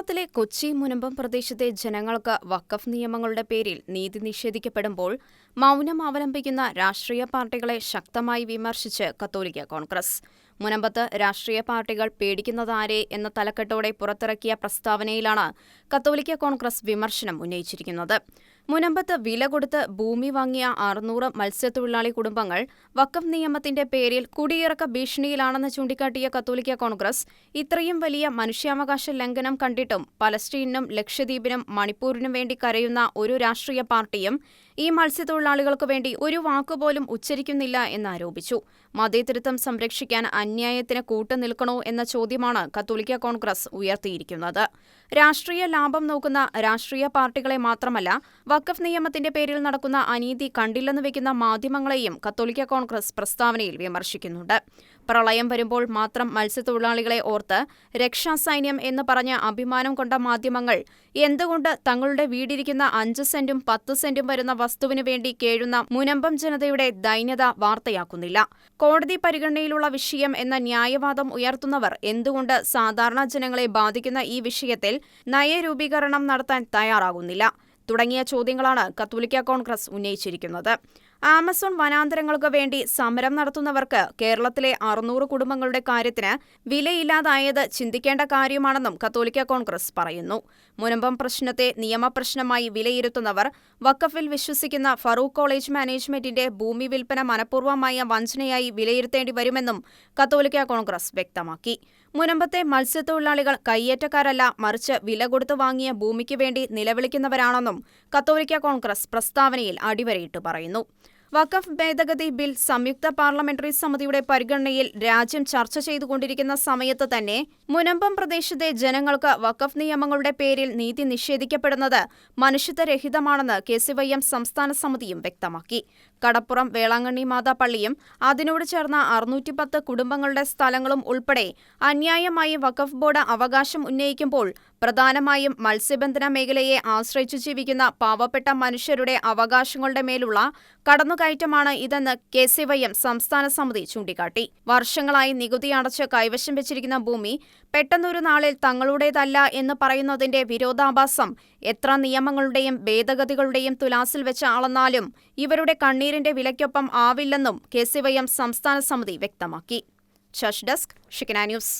കേരളത്തിലെ കൊച്ചി മുനമ്പം പ്രദേശത്തെ ജനങ്ങൾക്ക് വഖഫ് നിയമങ്ങളുടെ പേരിൽ നീതി നിഷേധിക്കപ്പെടുമ്പോൾ മൗനം അവലംബിക്കുന്ന രാഷ്ട്രീയ പാർട്ടികളെ ശക്തമായി വിമർശിച്ച് കത്തോലിക്ക കോൺഗ്രസ്. മുനമ്പത്ത് രാഷ്ട്രീയ പാർട്ടികൾ പേടിക്കുന്നതാരെ എന്ന തലക്കെട്ടോടെ പുറത്തിറക്കിയ പ്രസ്താവനയിലാണ് കത്തോലിക്ക കോൺഗ്രസ് വിമർശനം ഉന്നയിച്ചിരിക്കുന്നത്. മുനമ്പത്ത് വില കൊടുത്ത് ഭൂമി വാങ്ങിയ അറുന്നൂറ് മത്സ്യത്തൊഴിലാളി കുടുംബങ്ങൾ വക്കഫ് നിയമത്തിന്റെ പേരിൽ കുടിയിറക്ക ഭീഷണിയിലാണെന്ന് ചൂണ്ടിക്കാട്ടിയ കത്തോലിക്ക കോൺഗ്രസ് ഇത്രയും വലിയ മനുഷ്യാവകാശ ലംഘനം കണ്ടിട്ടും പലസ്റ്റീനും ലക്ഷദ്വീപിനും മണിപ്പൂരിനും വേണ്ടി കരയുന്ന ഒരു രാഷ്ട്രീയ പാർട്ടിയും ഈ മത്സ്യത്തൊഴിലാളികൾക്കു വേണ്ടി ഒരു വാക്കുപോലും ഉച്ചരിക്കുന്നില്ല എന്നാരോപിച്ചു. മതേതരത്വം സംരക്ഷിക്കാൻ അന്യായത്തിന് കൂട്ടുനിൽക്കണോ എന്ന ചോദ്യമാണ് കത്തോലിക്ക കോൺഗ്രസ് ഉയർത്തിയിരിക്കുന്നത്. രാഷ്ട്രീയ ലാഭം നോക്കുന്ന രാഷ്ട്രീയ പാർട്ടികളെ മാത്രമല്ല വഖഫ് നിയമത്തിന്റെ പേരിൽ നടക്കുന്ന അനീതി കണ്ടില്ലെന്ന് വെക്കുന്ന മാധ്യമങ്ങളെയും കത്തോലിക്ക കോൺഗ്രസ് പ്രസ്താവനയിൽ വിമർശിക്കുന്നുണ്ട്. പ്രളയം വരുമ്പോൾ മാത്രം മത്സ്യത്തൊഴിലാളികളെ ഓർത്ത് രക്ഷാസൈന്യം എന്ന് പറഞ്ഞ അഭിമാനം കൊണ്ട മാധ്യമങ്ങൾ എന്തുകൊണ്ട് തങ്ങളുടെ വീടിരിക്കുന്ന അഞ്ച് സെന്റും പത്ത് സെന്റും വരുന്ന വസ്തുവിനു വേണ്ടി കേഴുന്ന മുനമ്പം ജനതയുടെ ദൈന്യത വാർത്തയാക്കുന്നില്ല. കോടതി പരിഗണനയിലുള്ള വിഷയം എന്ന ന്യായവാദം ഉയർത്തുന്നവർ എന്തുകൊണ്ട് സാധാരണ ജനങ്ങളെ ബാധിക്കുന്ന ഈ വിഷയത്തിൽ നയരൂപീകരണം നടത്താൻ തയ്യാറാകുന്നില്ല? തുടങ്ങിയ ചോദ്യങ്ങളാണ് കത്തോലിക്ക കോൺഗ്രസ് ഉന്നയിച്ചിരിക്കുന്നത്. ആമസോൺ വനാന്തരങ്ങൾക്ക് വേണ്ടി സമരം നടത്തുന്നവർക്ക് കേരളത്തിലെ അറുന്നൂറ് കുടുംബങ്ങളുടെ കാര്യത്തിന് വിലയില്ലാതായത് ചിന്തിക്കേണ്ട കാര്യമാണെന്നും കത്തോലിക്ക കോൺഗ്രസ് പറയുന്നു. മുനമ്പം പ്രശ്നത്തെ നിയമപ്രശ്നമായി വിലയിരുത്തുന്നവർ വക്കഫിൽ വിശ്വസിക്കുന്ന ഫറൂഖ് കോളേജ് മാനേജ്മെന്റിന്റെ ഭൂമി വിൽപ്പന മനഃപൂർവമായ വഞ്ചനയായി വിലയിരുത്തേണ്ടി വരുമെന്നും കത്തോലിക്ക കോൺഗ്രസ് വ്യക്തമാക്കി. മുനമ്പത്തെ മത്സ്യത്തൊഴിലാളികൾ കയ്യേറ്റക്കാരല്ല മറിച്ച് വില കൊടുത്തു വാങ്ങിയ ഭൂമിക്ക് വേണ്ടി നിലവിളിക്കുന്നവരാണെന്നും കത്തോലിക്ക കോൺഗ്രസ് പ്രസ്താവനയിൽ അടിവരയിട്ട് പറയുന്നു. വഖഫ് ഭേദഗതി ബിൽ സംയുക്ത പാർലമെന്ററി സമിതിയുടെ പരിഗണനയിൽ രാജ്യം ചർച്ച ചെയ്തുകൊണ്ടിരിക്കുന്ന സമയത്ത് തന്നെ മുനമ്പം പ്രദേശത്തെ ജനങ്ങൾക്ക് വഖഫ് നിയമങ്ങളുടെ പേരിൽ നീതി നിഷേധിക്കപ്പെടുന്നത് മനുഷ്യത്വരഹിതമാണെന്ന് കെ സി വൈ എം സംസ്ഥാന സമിതിയും വ്യക്തമാക്കി. കടപ്പുറം വേളാങ്കണ്ണി മാതാ പള്ളിയും അതിനോട് ചേർന്ന അറുന്നൂറ്റിപ്പത്ത് കുടുംബങ്ങളുടെ സ്ഥലങ്ങളും ഉൾപ്പെടെ അന്യായമായി വഖഫ് ബോർഡ് അവകാശം ഉന്നയിക്കുമ്പോൾ പ്രധാനമായും മത്സ്യബന്ധന മേഖലയെ ആശ്രയിച്ചു ജീവിക്കുന്ന പാവപ്പെട്ട മനുഷ്യരുടെ അവകാശങ്ങളുടെ മേലുള്ള കടന്നുകയറ്റമാണ് ഇതെന്ന് കെ സി വൈ എം സംസ്ഥാന സമിതി ചൂണ്ടിക്കാട്ടി. വർഷങ്ങളായി നികുതി അടച്ച് കൈവശം വെച്ചിരിക്കുന്ന ഭൂമി പെട്ടെന്നൊരു നാളിൽ തങ്ങളുടേതല്ല എന്ന് പറയുന്നതിന്റെ വിരോധാഭാസം എത്ര നിയമങ്ങളുടെയും ഭേദഗതികളുടെയും തുലാസിൽ വെച്ച് അളന്നാലും ഇവരുടെ കണ്ണീരിന്റെ വിലയ്ക്കൊപ്പം ആവില്ലെന്നും കെ സി വൈ എം സംസ്ഥാന സമിതി വ്യക്തമാക്കി. ഷഷ് ഡെസ്ക് ന്യൂസ്.